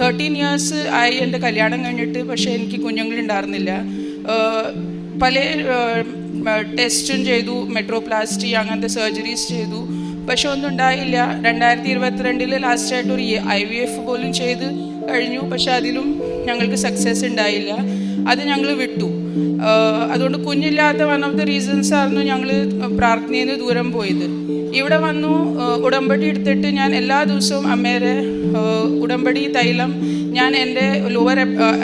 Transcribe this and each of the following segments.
Thirteen years ആയി എന്റെ കല്യാണം കഴിഞ്ഞിട്ട് പക്ഷേ എനിക്ക് കുഞ്ഞുങ്ങളുണ്ടായിരുന്നില്ല. പല ടെസ്റ്റും ചെയ്തു മെട്രോപ്ലാസ്റ്റി അങ്ങനത്തെ സർജറീസ് ചെയ്തു. പക്ഷെ ഒന്നും ഉണ്ടായില്ല. രണ്ടായിരത്തി ഇരുപത്തിരണ്ടിൽ ലാസ്റ്റായിട്ട് ഒരു ഐ വി എഫ് പോലും ചെയ്ത് കഴിഞ്ഞു. പക്ഷെ അതിലും ഞങ്ങൾക്ക് സക്സസ് ഉണ്ടായില്ല. അത് ഞങ്ങൾ വിട്ടു. അതുകൊണ്ട് കുഞ്ഞില്ലാത്ത വൺ ഓഫ് ദ റീസൺസ് ആയിരുന്നു ഞങ്ങൾ പ്രാർത്ഥനയിൽ നിന്ന് ദൂരം പോയത്. ഇവിടെ വന്നു ഉടമ്പടി എടുത്തിട്ട് ഞാൻ എല്ലാ ദിവസവും അമ്മേരെ ഉടമ്പടി തൈലം ഞാൻ എന്റെ ലോവർ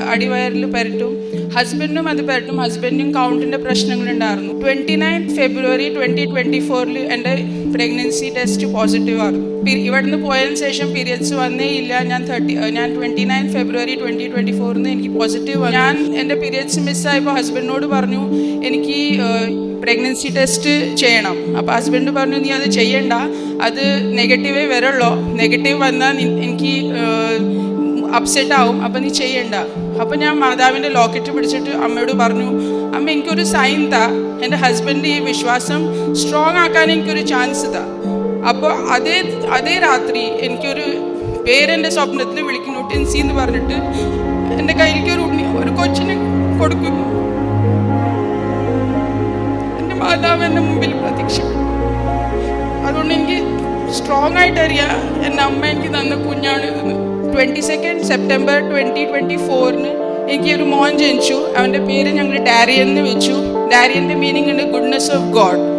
അടിവയറിൽ പരട്ടും ഹസ്ബൻഡും അത് പരട്ടും ഹസ്ബൻഡും കൗണ്ടിന്റെ പ്രശ്നങ്ങളുണ്ടായിരുന്നു. Twenty nine February twenty twenty ഫോറിൽ എന്റെ പ്രഗ്നൻസി ടെസ്റ്റ് പോസിറ്റീവ് ആയിരുന്നു. ഇവിടുന്ന് പോയതിനു ശേഷം പീരിയഡ്സ് വന്നേ ഇല്ല. ഞാൻ തേർട്ടി ഞാൻ twenty nine February twenty twenty ഫോറിന് എനിക്ക് പോസിറ്റീവ് ഞാൻ എന്റെ പീരിയഡ്സ് മിസ്സായപ്പോൾ ഹസ്ബൻഡിനോട് പറഞ്ഞു എനിക്ക് പ്രഗ്നൻസി ടെസ്റ്റ് ചെയ്യണം. അപ്പോൾ ഹസ്ബൻഡ് പറഞ്ഞു നീ അത് ചെയ്യണ്ട. അത് നെഗറ്റീവേ വരുള്ളൂ. നെഗറ്റീവ് വന്നാൽ എനിക്ക് അപ്സെറ്റ് ആവും. അപ്പം നീ ചെയ്യണ്ട. അപ്പം ഞാൻ മാതാവിന്റെ ലോക്കറ്റ് പിടിച്ചിട്ട് അമ്മയോട് പറഞ്ഞു അമ്മ എനിക്കൊരു സൈൻ താ. എന്റെ ഹസ്ബൻഡ് ഈ വിശ്വാസം സ്ട്രോങ് ആക്കാൻ എനിക്കൊരു ചാൻസ് താ. അപ്പോൾ അതേ അതേ രാത്രി എനിക്കൊരു പേരെന്റെ സ്വപ്നത്തിൽ വിളിക്കുന്നു ടെൻസി എന്ന് പറഞ്ഞിട്ട് എന്റെ കയ്യിലേക്ക് ഒരു ഉണ്ണി ഒരു കൊച്ചിന് കൊടുക്കുന്നു എന്റെ മാതാവ് എന്റെ മുമ്പിൽ പ്രതീക്ഷ അതുകൊണ്ട് എനിക്ക് സ്ട്രോങ് ആയിട്ട് അറിയാം എന്റെ അമ്മ എനിക്ക് തന്ന കുഞ്ഞാണ് ഇതെന്ന് twenty second September twenty twenty ഫോറിന് എനിക്ക് ഒരു മോൻ ജനിച്ചു. അവന്റെ പേര് ഞങ്ങൾ ഡാരിയൻ എന്ന് വെച്ചു. ഡാരിയന്റെ മീനിങ് ഉണ്ട് ഗുഡ്നെസ് ഓഫ് ഗോഡ്